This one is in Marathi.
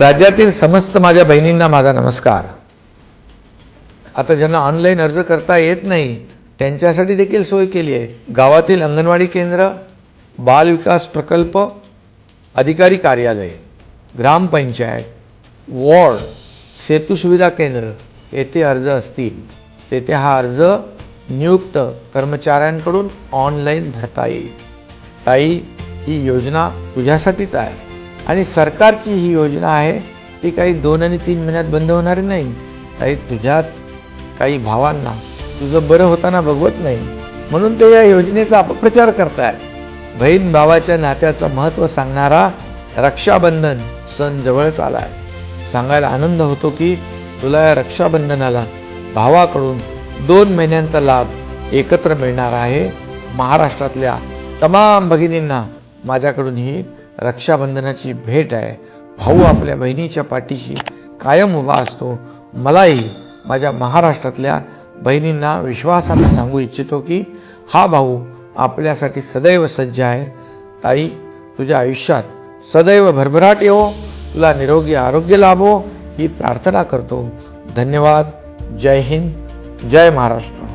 राज्यातील समस्त माझ्या बहिणींना माझा नमस्कार. आता ज्यांना ऑनलाईन अर्ज करता येत नाही त्यांच्यासाठी देखील सोय केली आहे. गावातील अंगणवाडी केंद्र बालविकास प्रकल्प अधिकारी कार्यालय ग्रामपंचायत वॉर्ड सेतू सुविधा केंद्र येथे अर्ज असतील. तेथे हा अर्ज नियुक्त कर्मचाऱ्यांकडून ऑनलाईन भरता येईल. ताई ही योजना तुझ्यासाठीच आहे. आणि सरकारची ही योजना आहे ती काही दोन आणि तीन महिन्यात बंद होणारी नाही. काही तुझ्याच काही भावांना तुझं बरं होताना बघवत नाही. म्हणून ते या योजनेचा अपप्रचार करतायत. बहीण भावाच्या नात्याचं महत्त्व सांगणारा रक्षाबंधन सण जवळच आला आहे सांगायला आनंद होतो की तुला या रक्षाबंधनाला भावाकडून दोन महिन्यांचा लाभ एकत्र मिळणार आहे. महाराष्ट्रातल्या तमाम भगिनींना माझ्याकडून ही रक्षाबंधनाची भेट आहे. भाऊ आपल्या बहिणीच्या पाठीशी कायम उभा असतो. मलाही माझ्या महाराष्ट्रातल्या बहिणींना विश्वासाने सांगू इच्छितो की हा भाऊ आपल्यासाठी सदैव सज्ज आहे. ताई तुझ्या आयुष्यात सदैव भरभराट येवो. तुला निरोगी आरोग्य लाभो. ही प्रार्थना करतो. धन्यवाद. जय हिंद. जय महाराष्ट्र.